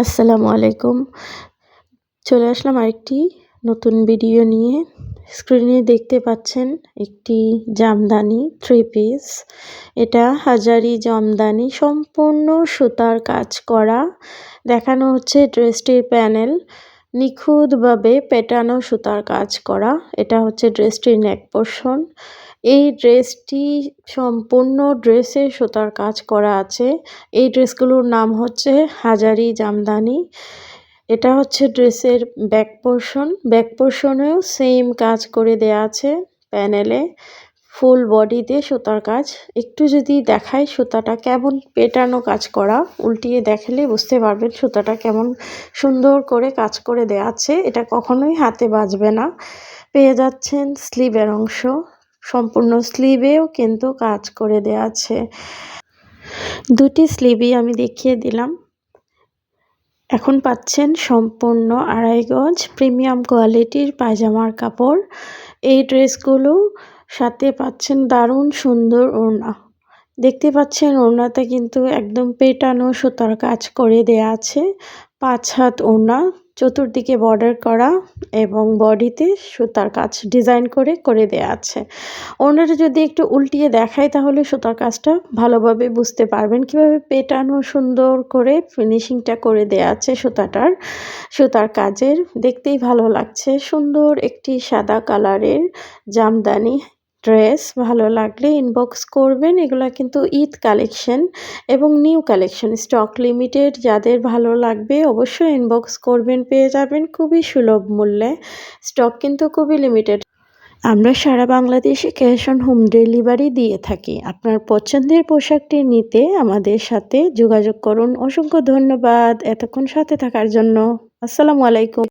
আসসালামু আলাইকুম। চলে আসলাম আরেকটি নতুন ভিডিও নিয়ে। স্ক্রিনে দেখতে পাচ্ছেন একটি জামদানি থ্রি পিস এটা হাজারি জামদানি, সম্পূর্ণ সুতার কাজ করা। দেখানো হচ্ছে ড্রেসটির প্যানেল নিখুঁতভাবে পেটানো সুতার কাজ করা। এটা হচ্ছে ড্রেসটির নেক পোর্শন এই ড্রেসটি সম্পূর্ণ ড্রেসে সুতার কাজ করা আছে। এই ড্রেসগুলোর নাম হচ্ছে হাজারি জামদানি। এটা হচ্ছে ড্রেসের ব্যাক পোর্শন। ব্যাক পোর্শনেও সেম কাজ করে দেয়া আছে প্যানেলে। ফুল বডিতে সুতার কাজ। একটু যদি দেখায় সুতাটা কেমন পেটানো কাজ করা। উল্টিয়ে দেখালে বুঝতে পারবেন সুতাটা কেমন সুন্দর করে কাজ করে দেয়া আছে। এটা কখনোই হাতে বাজবে না। পেয়ে যাচ্ছেন স্লিভের অংশ। সম্পূর্ণ স্লিভেও কিন্তু কাজ করে দেয়া আছে। দুটি স্লিভই আমি দেখিয়ে দিলাম। এখন পাচ্ছেন সম্পূর্ণ আড়াই গজ প্রিমিয়াম কোয়ালিটির পায়জামার কাপড়। এই ড্রেসগুলো সাথে পাচ্ছেন দারুণ সুন্দর ওড়না। দেখতে পাচ্ছেন ওড়নাতে কিন্তু একদম পেটানো সুতার কাজ করে দেয়া আছে। পাঁচ হাত ওড়না, চতুর্দিকে বর্ডার করা এবং বডিতে সুতার কাজ ডিজাইন করে করে দেয়া আছে। ওনারা যদি একটু উল্টিয়ে দেখায়, তাহলে সুতার কাজটা ভালোভাবে বুঝতে পারবেন কীভাবে পেটানো সুন্দর করে ফিনিশিংটা করে দেয়া আছে সুতাটার। সুতার কাজের দেখতেই ভালো লাগছে। সুন্দর একটি সাদা কালারের জামদানি ড্রেস ভালো লাগলে ইনবক্স করবেন। এগুলো কিন্তু ঈদ কালেকশন এবং নিউ কালেকশন স্টক লিমিটেড যাদের ভালো লাগবে অবশ্যই ইনবক্স করবেন, পেয়ে যাবেন খুবই সুলভ মূল্যে। স্টক কিন্তু খুবই লিমিটেড আমরা সারা বাংলাদেশে ক্যাশ অন হোম ডেলিভারি দিয়ে থাকি। আপনার পছন্দের পোশাকটি নিতে আমাদের সাথে যোগাযোগ করুন। অসংখ্য ধন্যবাদ এতক্ষণ সাথে থাকার জন্য। আসসালামু আলাইকুম।